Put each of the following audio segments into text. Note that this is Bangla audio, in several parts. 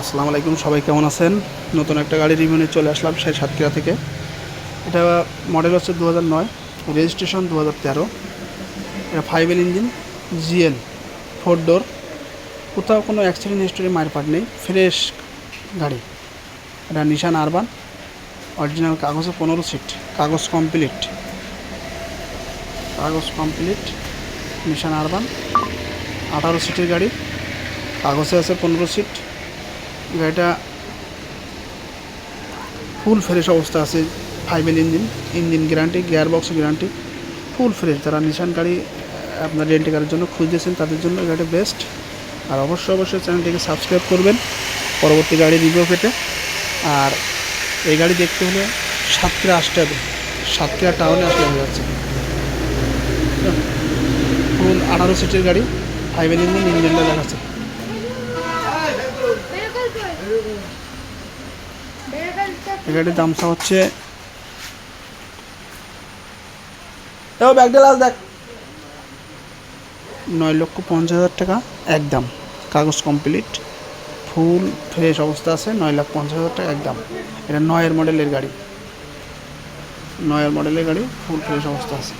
আসসালামু আলাইকুম, সবাই কেমন আছেন? নতুন একটা গাড়ি রিভিউ নিয়ে চলে আসলাম সেই সাতক্ষীরা থেকে। এটা মডেল হচ্ছে দু হাজার নয় রেজিস্ট্রেশন দু হাজার তেরো। এটা five engine GL four door কোথাও কোনো অ্যাক্সিডেন্ট হিস্টোরি মায়ের পাট নেই ফ্রেশ গাড়ি। এটা নিশান আরবান অরিজিনাল কাগজে পনেরো সিট কাগজ কমপ্লিট কাগজ কমপ্লিট নিশান আরবান আঠারো সিটের গাড়ি। কাগজে আছে পনেরো সিট গাড়িটা ফুল ফ্রেশ অবস্থা আছে ফাইভেল engine engine guarantee gear box guarantee full fresh যারা নিশান গাড়ি আপনার রেন্ট গাড়ির জন্য খুঁজতেছেন, তাদের জন্য গাড়িটা বেস্ট আর অবশ্যই অবশ্যই চ্যানেলটিকে সাবস্ক্রাইব করবেন পরবর্তী গাড়ি রিভিউ পেতে। আর এই গাড়ি দেখতে হলে সাতক্ষীরা আসতে হবে। সাতক্ষীরা টাউনে আসলে হয়ে যাচ্ছে। ফুল আঠারো সিটের গাড়ি ফাইভ এল ইঞ্জিন ইঞ্জিনটা দেখাচ্ছে। গাড়ির দাম চা হচ্ছে ও ব্যাগ ডেলাস দেখ। নয় লক্ষ পঞ্চাশ হাজার টাকা একদম। কাগজ কমপ্লিট ফুল ফ্রেশ অবস্থা আছে নয় লাখ পঞ্চাশ হাজার টাকা একদম। এটা নয়ের মডেলের গাড়ি। নয়ের মডেলের গাড়ি ফুল ফ্রেশ অবস্থা আছে।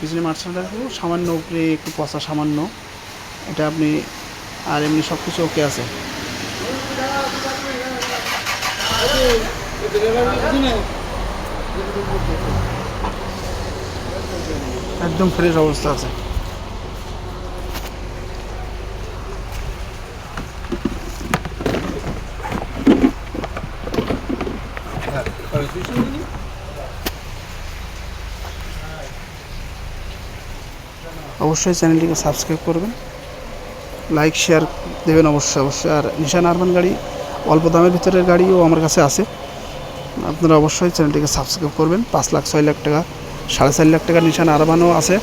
পিছনে মার্শাল দেখো সামান্য উপরে একটু পচা সামান্য। এটা আপনি আর এমনি সব কিছু ওকে আছে। একদম ফ্রেশ অবস্থা আছে। অবশ্যই চ্যানেলটিকে সাবস্ক্রাইব করবেন লাইক শেয়ার দেবেন অবশ্যই অবশ্যই। আর নিশান আরবান গাড়ি অল্প দামের ভিতরের গাড়িও আমার কাছে আছে। আপনারা অবশ্যই চ্যানেলটিকে সাবস্ক্রাইব করবেন। পাঁচ লাখ, ছয় লাখ টাকা, সাড়ে চার লাখ টাকার নিশান আরবানও আছে।